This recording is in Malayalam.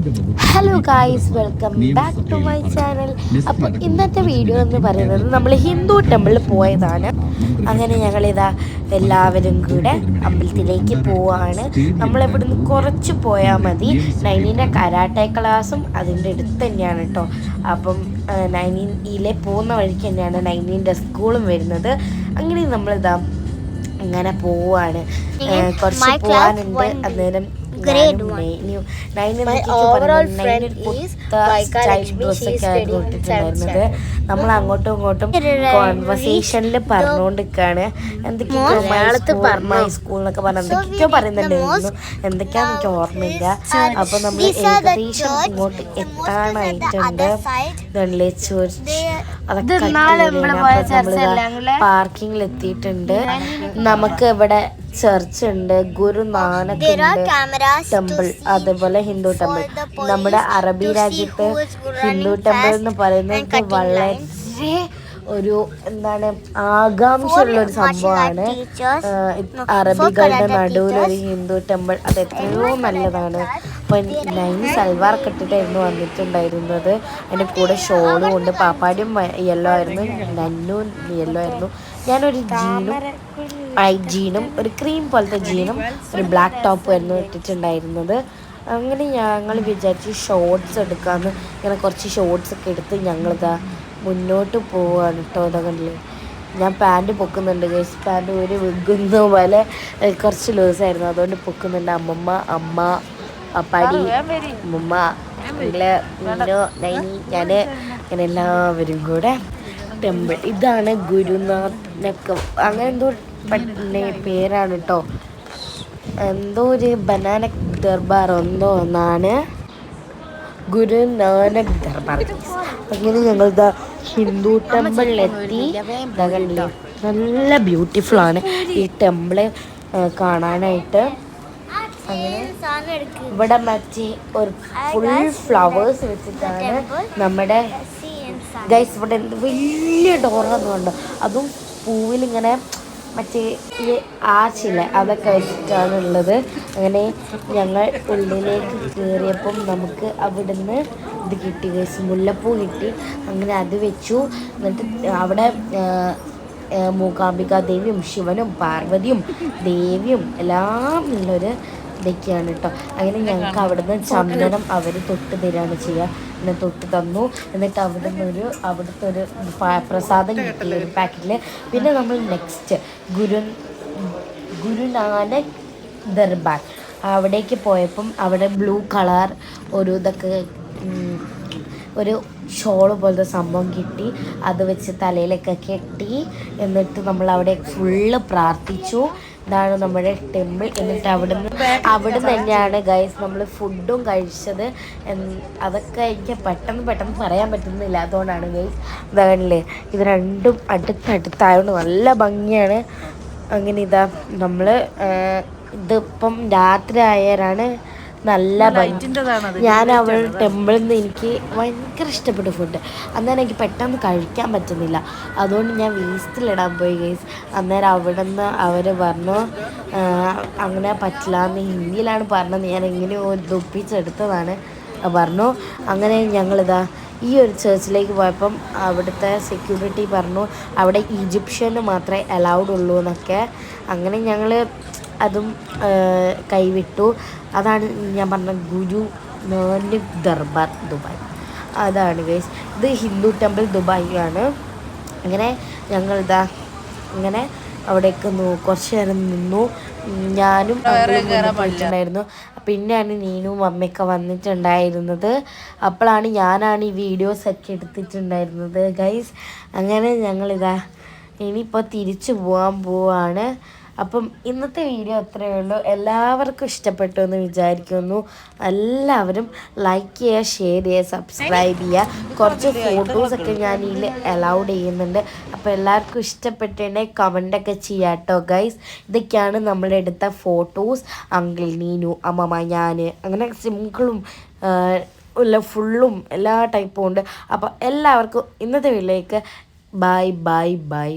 Hello guys welcome back to my channel അപ്പോൾ ഇന്നത്തെ വീഡിയോ എന്ന് പറയുന്നത് നമ്മൾ ഹിന്ദു ടെമ്പിളിൽ പോയതാണ്. അങ്ങനെ ഞങ്ങൾ ഞങ്ങളിതാ എല്ലാവരും കൂടെ അമ്പലത്തിലേക്ക് പോവാണ്. നമ്മൾ എവിടുന്ന് കുറച്ച് പോയാൽ മതി. നൈനീന്റെ കരാട്ടെ ക്ലാസ്സും അതിന്റെ അടുത്ത് തന്നെയാണ് കേട്ടോ അപ്പം നൈനീനിലെ പോകുന്ന വഴിക്ക് തന്നെയാണ് നൈനീന്റെ സ്കൂളും വരുന്നത്. അങ്ങനെ നമ്മളിതാ അങ്ങനെ പോവാണ്. കുറച്ച് പോവാനുണ്ട്. അന്നേരം നമ്മൾ അങ്ങോട്ടും ഇങ്ങോട്ടും. കോൺവെർസേഷനിൽ പറഞ്ഞുകൊണ്ടിരിക്കുകയാണ് എന്തൊക്കെയോ മലയാളത്തിൽ പറഞ്ഞു. സ്കൂൾ എന്നൊക്കെ പറഞ്ഞ എന്തൊക്കെയോ പറയുന്നുണ്ടായിരുന്നു എന്തൊക്കെയാന്ന് എനിക്ക് ഓർമ്മയില്ല. അപ്പൊ നമ്മൾ ഏകദേശം ഇങ്ങോട്ട് എത്താനായിട്ടുണ്ട്. അതൊക്കെ? പാർക്കിങ്ങിൽ എത്തിയിട്ടുണ്ട്. നമുക്ക് ഇവിടെ ചർച്ച് ഉണ്ട് ഗുരുനാനക് ടെമ്പിൾ അതേപോലെ ഹിന്ദു ടെമ്പിൾ നമ്മുടെ അറബി രാജ്യത്തെ ഹിന്ദു ടെമ്പിൾ എന്ന് പറയുന്നത് വളരെ ഒരു എന്താണ് ആകാംക്ഷയുള്ള ഒരു സംഭവമാണ്. അറബികളുടെ നടുവിൽ ഒരു ഹിന്ദു ടെമ്പിൾ അത് എത്രയോ നല്ലതാണ്. അപ്പൊ നൈൻ സൽവാർ കെട്ടിട്ടായിരുന്നു വന്നിട്ടുണ്ടായിരുന്നത്. അതിന്റെ കൂടെ ഷോളും ഉണ്ട് പാപ്പാടിയും യെല്ലോ ആയിരുന്നു നന്നും യെല്ലോ ആയിരുന്നു. ഞാനൊരു ജീനും വൈറ്റ് ജീനും ഒരു ക്രീം പോലത്തെ ജീനും ഒരു ബ്ലാക്ക് ടോപ്പും ആയിരുന്നു ഇട്ടിട്ടുണ്ടായിരുന്നത്. അങ്ങനെ ഞങ്ങൾ വിചാരിച്ച് ഷോർട്സ് എടുക്കാമെന്ന് ഇങ്ങനെ കുറച്ച് ഷോർട്സ് ഒക്കെ എടുത്ത് ഞങ്ങളിതാ മുന്നോട്ട് പോവാണ് കേട്ടോ അതകണ്ടില്ലേ ഞാൻ പാന്റ് പൊക്കുന്നുണ്ട് ഗൈസ് പാന്റ് ഒരു വിഗുന്ന പോലെ കുറച്ച് ലൂസായിരുന്നു അതുകൊണ്ട് പൊക്കുന്നുണ്ട് അമ്മമ്മ അമ്മ അപ്പാടി അമ്മമ്മ ഞങ്ങൾ നൈനി ഞാൻ അങ്ങനെ എല്ലാവരും കൂടെ. ടെമ്പിൾ ഇതാണ് ഗുരുനാഥനൊക്കെ. അങ്ങനെ എന്തോ പ- പേരാണ് കേട്ടോ എന്തോ ഒരു ബനാന ദർബാർ എന്തോ എന്നാണ് ഗുരു നാനക് ദർബാർ. അങ്ങനെ ഞങ്ങൾ ഹിന്ദു ടെമ്പിളിലെത്തി നല്ല ബ്യൂട്ടിഫുൾ ആണ് ഈ ടെമ്പിൾ കാണാനായിട്ട്. ഇവിടെ മറ്റേ ഒരു ഫുൾ ഫ്ലവേഴ്സ് വെച്ചിട്ടാണ് നമ്മുടെ. ഗൈസ് ഇവിടെ വലിയ വലിയ ഡോറാന്നുണ്ട് അതും പൂവിലിങ്ങനെ മറ്റേ ഈ ആച്ചില്ല അതൊക്കെ വെച്ചിട്ടാണ് ഉള്ളത്. അങ്ങനെ ഞങ്ങൾ ഉള്ളിലേക്ക് കയറിയപ്പം നമുക്ക് അവിടുന്ന് ഇത് കിട്ടി ഗൈസ് മുല്ലപ്പൂ കിട്ടി. അങ്ങനെ അത് വെച്ചു. എന്നിട്ട് അവിടെ മൂകാംബിക ദേവിയും ശിവനും പാർവതിയും ദേവിയും എല്ലാം ഉള്ളൊരു ഇതൊക്കെയാണ് കേട്ടോ അങ്ങനെ ഞങ്ങൾക്ക് അവിടുന്ന് ചന്ദനം അവർ തൊട്ട് തരികയാണ് ചെയ്യുക എന്നെ തൊട്ട് തന്നു. എന്നിട്ട് അവിടുന്ന് ഒരു അവിടുത്തെ ഒരു പ്രസാദം കിട്ടി ഒരു പാക്കറ്റിൽ പിന്നെ നമ്മൾ നെക്സ്റ്റ് ഗുരു ഗുരുനാനക് ദർബാർ. അവിടേക്ക് പോയപ്പം അവിടെ ബ്ലൂ കളർ ഒരു ഇതൊക്കെ ഒരു ഷോൾ പോലത്തെ സംഭവം കിട്ടി. അത് വെച്ച് തലയിലൊക്കെ കെട്ടി. എന്നിട്ട് നമ്മൾ അവിടെ ഫുള്ള് പ്രാർത്ഥിച്ചു. ഇതാണ് നമ്മുടെ ടെമ്പിൾ. എന്നിട്ട് അവിടുന്ന് അവിടെ തന്നെയാണ് ഗൈസ് നമ്മൾ ഫുഡും കഴിച്ചത്. അതൊക്കെ എനിക്ക് പെട്ടെന്ന് പെട്ടെന്ന് പറയാൻ പറ്റുന്നില്ല. അതുകൊണ്ടാണ് ഗൈസ് ഇതാണല്ലേ ഇത് രണ്ടും അടുത്തടുത്തായതുകൊണ്ട് നല്ല ഭംഗിയാണ്. അങ്ങനെ ഇതാ നമ്മൾ ഇതിപ്പം രാത്രി ആയാലാണ് നല്ല ഞാൻ അവളുടെ ടെമ്പിളിൽ നിന്ന് എനിക്ക് ഭയങ്കര ഇഷ്ടപ്പെട്ട ഫുഡ് അന്നേരം എനിക്ക് പെട്ടെന്ന് കഴിക്കാൻ പറ്റുന്നില്ല. അതുകൊണ്ട് ഞാൻ വേസ്റ്റിലിടാൻ പോയി ഗൈസ് അന്നേരം അവിടെ നിന്ന് അവർ പറഞ്ഞു "ആ, അങ്ങനെ പറ്റില്ല എന്ന് ഹിന്ദിയിലാണ് പറഞ്ഞത്. ഞാൻ എങ്ങനെയോ ഒപ്പിച്ചെടുത്തതാണ് പറഞ്ഞു അങ്ങനെ ഞങ്ങളിതാ ഈ ഒരു ചേർച്ചിലേക്ക് പോയപ്പം അവിടുത്തെ സെക്യൂരിറ്റി പറഞ്ഞു അവിടെ ഈജിപ്ഷ്യന് മാത്രമേ അലൗഡ് ഉള്ളൂ എന്നൊക്കെ. അങ്ങനെ ഞങ്ങൾ അതും കൈവിട്ടു. അതാണ് ഞാൻ പറഞ്ഞ ഗുരു നാനക് ദർബാർ ദുബായ്. അതാണ് ഗൈസ് ഇത് ഹിന്ദു ടെമ്പിൾ ദുബായിലാണ്. അങ്ങനെ ഞങ്ങളിതാ ഇങ്ങനെ അവിടേക്ക് കുറച്ച് നേരം നിന്നു. ഞാനും പഠിച്ചിട്ടുണ്ടായിരുന്നു പോയിട്ടുണ്ടായിരുന്നു. പിന്നെയാണ് നീനും അമ്മയൊക്കെ വന്നിട്ടുണ്ടായിരുന്നത്. അപ്പോഴാണ് ഞാനാണ് ഈ വീഡിയോസ് ഒക്കെ എടുത്തിട്ടുണ്ടായിരുന്നത് ഗൈസ് അങ്ങനെ ഞങ്ങളിതാ ഇനിയിപ്പോൾ തിരിച്ചു പോകാൻ പോവാണ്. അപ്പം ഇന്നത്തെ വീഡിയോ അത്രയേ ഉള്ളൂ. എല്ലാവർക്കും ഇഷ്ടപ്പെട്ടു എന്ന് വിചാരിക്കുന്നു. എല്ലാവരും ലൈക്ക് ചെയ്യുക ഷെയർ ചെയ്യുക സബ്സ്ക്രൈബ് ചെയ്യുക. കുറച്ച് ഫോട്ടോസൊക്കെ ഞാൻ ഇതിൽ അലൗഡ് ചെയ്യുന്നുണ്ട്. അപ്പോൾ എല്ലാവർക്കും ഇഷ്ടപ്പെട്ടിട്ടുണ്ടെങ്കിൽ കമന്റൊക്കെ ചെയ്യാം കേട്ടോ ഗൈസ് ഇതൊക്കെയാണ് നമ്മളെടുത്ത ഫോട്ടോസ് അങ്കിൾ നീനു അമ്മമ്മ ഞാൻ അങ്ങനെ സിമ്പിളും ഉള്ള ഫുള്ളും എല്ലാ ടൈപ്പും ഉണ്ട്. അപ്പോൾ എല്ലാവർക്കും ഇന്നത്തെ വീട്ടിലേക്ക് ബൈ ബൈ ബൈ